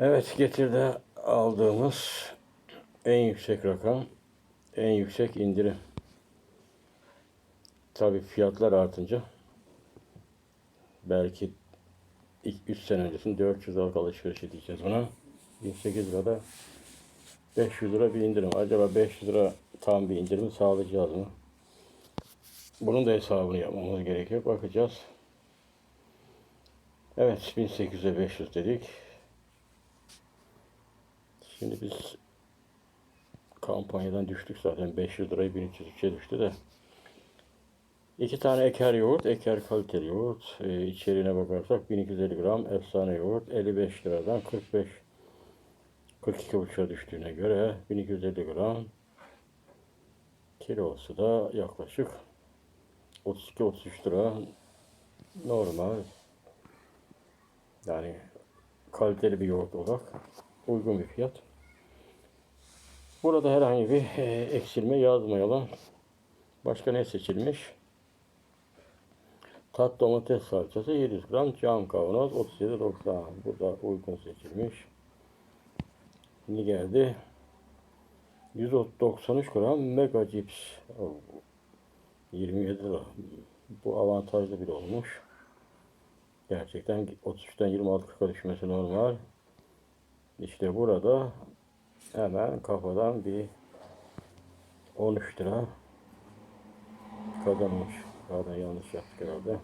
Evet getirde aldığımız en yüksek rakam, en yüksek indirim. Tabii fiyatlar artınca belki 3 sene öncesinde 400 liralık alışveriş edeceğiz buna. 1800 lirada 500 lira bir indirim. Acaba 500 lira tam bir indirim sağlayacağız mı? Bunun da hesabını yapmamız gerekiyor. Bakacağız. Evet 1800'e 500 dedik. Şimdi biz kampanyadan düştük zaten 500 lirayı 1303'e düştü de. İki tane eker yoğurt, eker kaliteli yoğurt. Ee, içeriğine bakarsak 1250 gram efsane yoğurt 55 liradan 45 42,5'a düştüğüne göre 1250 gram kilosu da yaklaşık 32-33 lira normal yani kaliteli bir yoğurt olarak uygun bir fiyat. Burada herhangi bir e, eksilme yazmayalım. Başka ne seçilmiş? Tat domates salçası 700 gram cam kavanoz 37.90 burada uygun seçilmiş. Şimdi geldi 193 gram mega cips Oo, 27 lira bu avantajlı bir olmuş. Gerçekten 33'ten 26.40'a düşmesi normal. İşte burada hemen kafadan bir 13 lira kazanmış. Pardon yanlış yaptık herhalde.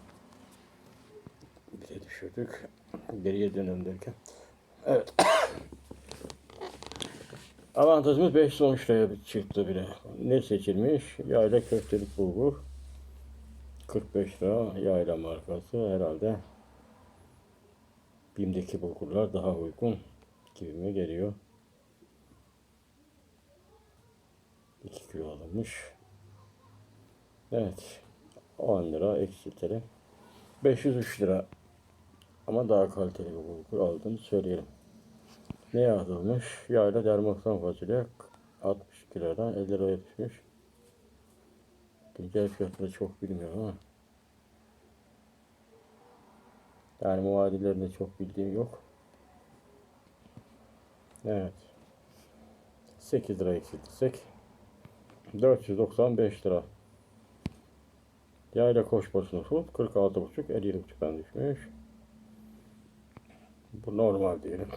Bir de düşürdük. Geriye dönelim derken. Evet. Avantajımız 513 liraya çıktı bile. Ne seçilmiş? Yayla köftelik bulgur. 45 lira yayla markası herhalde. Bim'deki bulgurlar daha uygun gibime geliyor. 2 kilo alınmış. Evet. 10 lira eksiltelim. 503 lira. Ama daha kaliteli bir bulgur aldığını söyleyelim. Ne yazılmış? Yayla dermaksan fasulye 62 liradan 50 liraya düşmüş. Güncel fiyatları çok bilmiyorum ama. Yani muadillerinde çok bildiğim yok. Evet. 8 lira eksiltirsek 495 lira. Yayla koşmasını tut 46,5 57,5'dan düşmüş. Bu normal diyelim.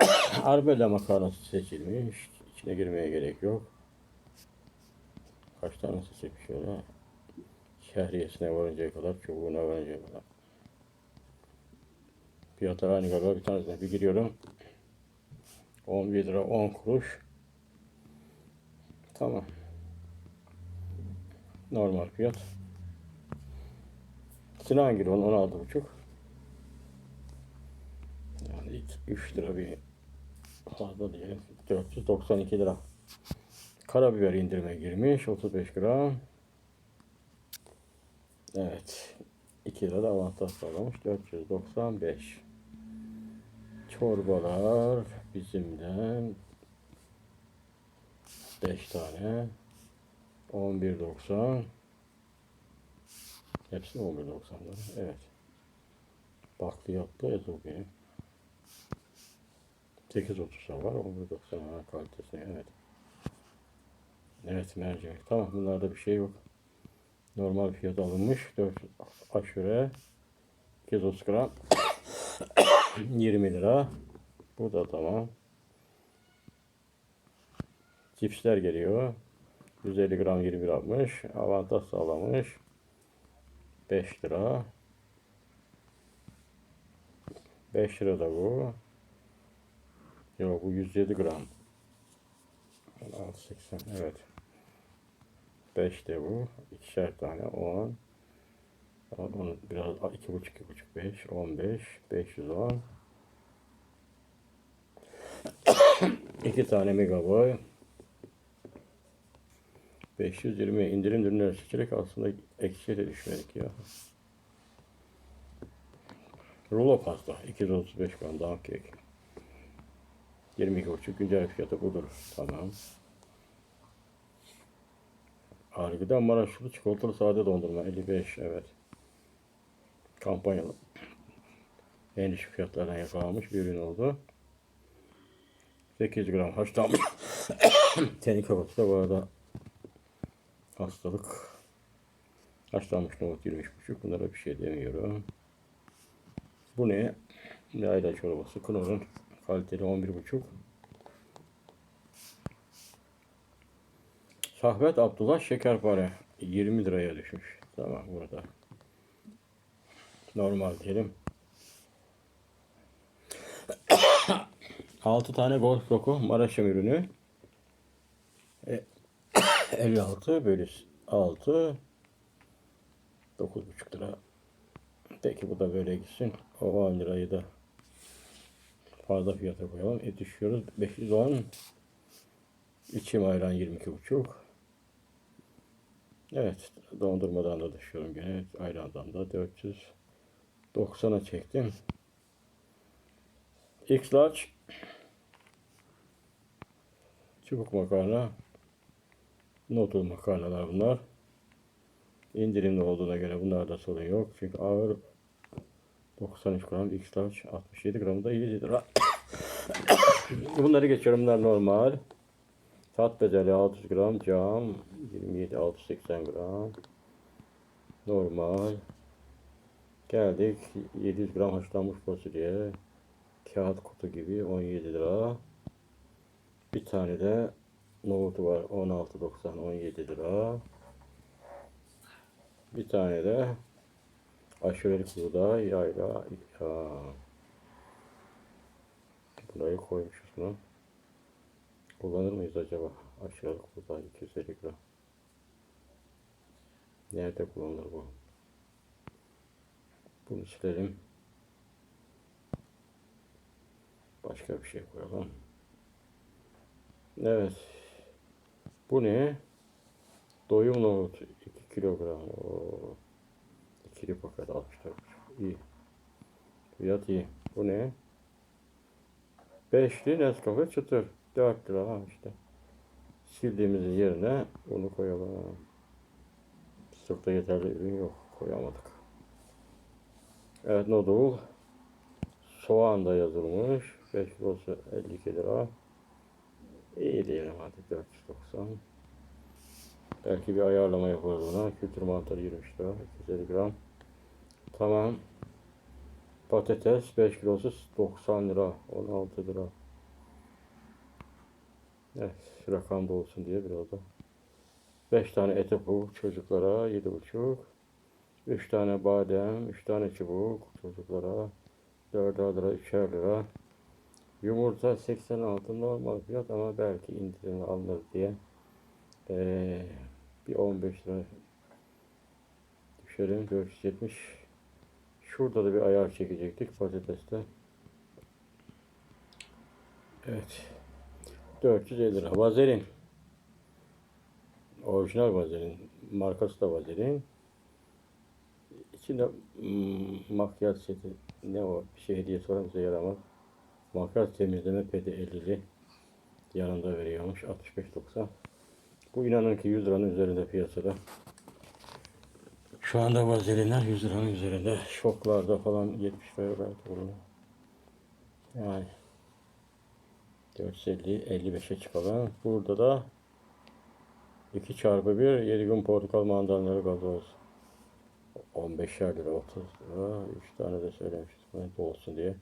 Arbella makarnası seçilmiş. İçine girmeye gerek yok. Kaç tane seçilmiş şöyle. Şehriyesine varıncaya kadar, çubuğuna varıncaya kadar. Fiyatlar aynı galiba. Bir tanesine bir giriyorum. 11 lira 10 kuruş. Tamam. Normal fiyat. Sinan Gül'ün 16,5. Yani 3 lira bir fazla diyelim. 492 lira. Karabiber indirime girmiş. 35 gram. Evet. 2 lira da avantaj sağlamış. 495. Çorbalar bizimden 5 tane 11.90 Hepsi 11.90'lar. Evet. Bakliyatlı ezogelin. 8.30'a var. 11.90 ana kalitesi. Evet. Evet mercimek. Tamam bunlarda bir şey yok. Normal fiyat alınmış. 4 aşure 230 gram 20 lira. Bu da tamam. Cipsler geliyor. 150 gram 21 60. Avantaj sağlamış. 5 lira. 5 lira da bu. Yok bu 107 gram. 680 evet. 5 de bu. İkişer tane 10. Onu biraz 2,5 2,5 5 15 510 2 tane megaboy 520 indirim ürünler seçerek aslında eksiye de düşmedik ya. Rulo pasta 235 gram daha kek. 22,5 güncel fiyatı budur. Tamam. Hargıdan Maraşlı çikolatalı sade dondurma 55 evet. Kampanyalı. En düşük fiyatlardan yakalanmış bir ürün oldu. 8 gram haşlanmış. Teni kabuklu da bu arada hastalık. Haşlanmış nohut 23,5. Bunlara bir şey demiyorum. Bu ne? Yayla çorbası. Knorr'un kaliteli 11,5. Şahbet Abdullah şekerpare 20 liraya düşmüş. Tamam burada. Normal diyelim. 6 tane golf loku Maraş'ın ürünü. E, 56 bölü 6 9,5 lira. Peki bu da böyle gitsin. O 10 lirayı da fazla fiyata koyalım. E düşüyoruz. 510 İçim ayran 22,5 Evet, dondurmadan da düşüyorum gene. Ayrandan da 490'a çektim. X large çubuk makarna notul makarnalar bunlar. İndirimli olduğuna göre bunlarda sorun yok. Çünkü ağır 93 gram X large 67 gram da 7 lira. Bunları geçiyorum. Bunlar normal. Tat bedeli 600 gram cam 27 680 gram normal geldik 700 gram haşlanmış fasulye kağıt kutu gibi 17 lira bir tane de nohutu var 16.90 17 lira bir tane de aşurelik buğday yayla ya. burayı koymuşuz bunu Kullanır mıyız acaba? Aşağılık buğday 250 gram. Nerede kullanılır bu? Bunu silelim. Başka bir şey koyalım. Evet. Bu ne? Doyum nohut 2 kilogram. Oo. İkili paket 64. İyi. Fiyat iyi. Bu ne? Beşli Nescafe çıtır. 4 lira ha işte. Sildiğimizin yerine bunu koyalım. Stokta yeterli ürün yok. Koyamadık. Evet noodle. Soğan da yazılmış. 5 kilosu 52 lira. İyi diyelim hadi 490. Belki bir ayarlama yaparız buna. Kültür mantarı 23 lira. 250 gram. Tamam. Patates 5 kilosu 90 lira. 16 lira. Evet, rakam da olsun diye biraz da. 5 tane ete çubuk çocuklara 7,5. 3 tane badem, 3 tane çubuk çocuklara 4 lira, 3'er lira. Yumurta 86 normal fiyat ama belki indirim alınır diye ee, bir 15 lira düşelim 470 şurada da bir ayar çekecektik patateste evet 450 lira. Vazelin. Orijinal vazelin. Markası da vazelin. İçinde hmm, makyaj seti ne o bir şey hediye sonra bize yaramaz. Makyaj temizleme pedi 50'li yanında veriyormuş 65.90. Bu inanın ki 100 liranın üzerinde piyasada. Şu anda vazelinler 100 liranın üzerinde. Şoklarda falan 70 lira belki bulunuyor. Yani 450 55'e çıkalım. Burada da 2 çarpı 1 7 gün portakal mandalinaları gazoz. 15'er lira 30 lira. 3 tane de söylemiştim. olsun diye.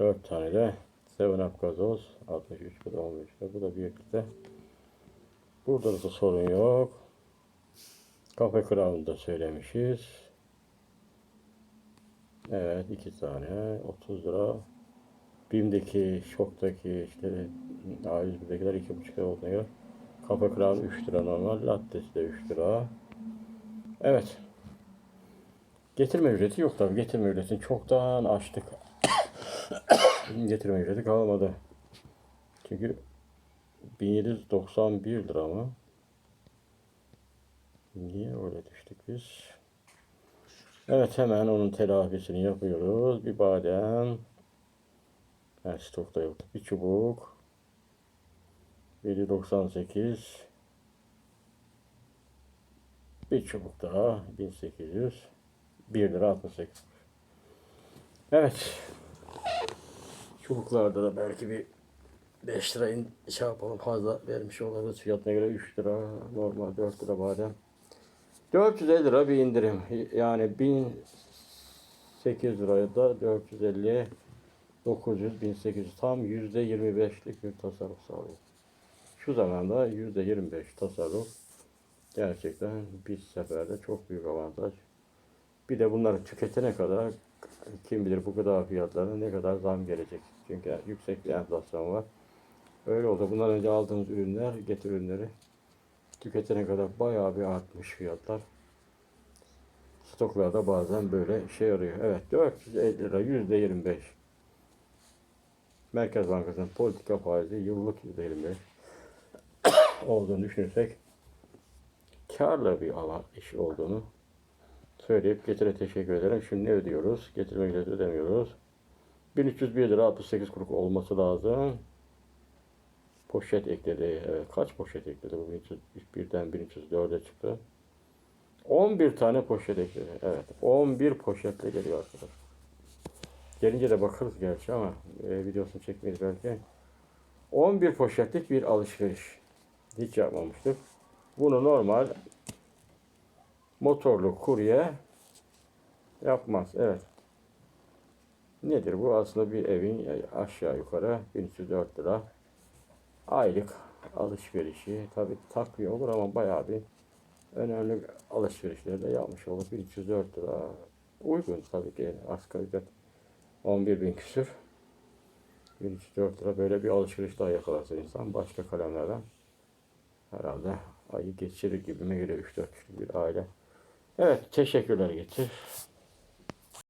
4 tane de 7 Up gazoz. 63 bu da 15 lira. Bu da birlikte. Burada da sorun yok. Kafe Crown'da söylemişiz. Evet iki tane 30 lira. BİM'deki, şoktaki işte A101'dekiler 2,5 lira oluyor. Kafa Crown 3 lira normal. Lattesi de 3 lira. Evet. Getirme ücreti yok tabi. Getirme ücretini çoktan açtık. Getirme ücreti kalmadı. Çünkü 1791 lira mı? Niye öyle düştük biz? Evet hemen onun telafisini yapıyoruz. Bir badem. Yani stokta yoktu. Bir çubuk. 798 bir çubuk daha 1800 1 lira 68 Evet Çubuklarda da belki bir 5 lira in, şey yapalım fazla vermiş olabiliriz. Fiyatına göre 3 lira, normal 4 lira badem. 450 lira bir indirim. Yani 1800 liraya da 450'ye 900, 1800 tam %25'lik bir tasarruf sağlıyor. Şu zamanda %25 tasarruf gerçekten bir seferde çok büyük avantaj. Bir de bunları tüketene kadar kim bilir bu gıda fiyatlarına ne kadar zam gelecek. Çünkü yüksek bir enflasyon var. Öyle oldu. Bundan önce aldığımız ürünler, getir ürünleri tüketene kadar bayağı bir artmış fiyatlar. Stoklarda bazen böyle şey arıyor. Evet 450 lira yüzde 25. Merkez Bankası'nın politika faizi yıllık yüzde 25 olduğunu düşünürsek karlı bir alan iş olduğunu söyleyip getire teşekkür ederim. Şimdi ödüyoruz? Getirme ücreti ödemiyoruz. 1301 lira 68 kuruş olması lazım. Poşet ekledi. Evet, kaç poşet ekledi? Bu 1301'den 1304'e çıktı. 11 tane poşet ekledi. Evet. 11 poşetle geliyor arkadaşlar. Gelince de bakarız gerçi ama e, videosunu çekmeyiz belki. 11 poşetlik bir alışveriş. Hiç yapmamıştık. Bunu normal motorlu kurye yapmaz. Evet. Nedir bu? Aslında bir evin aşağı yukarı 1304 lira aylık alışverişi. Tabi takviye olur ama bayağı bir önemli alışverişleri de yapmış olur. 1304 lira uygun tabii ki asgari ücret 11 bin küsür. 1304 lira böyle bir alışveriş daha yakalarsa insan başka kalemlerden herhalde ayı geçirir gibime geliyor 3-4 kişilik bir aile. Evet teşekkürler getir.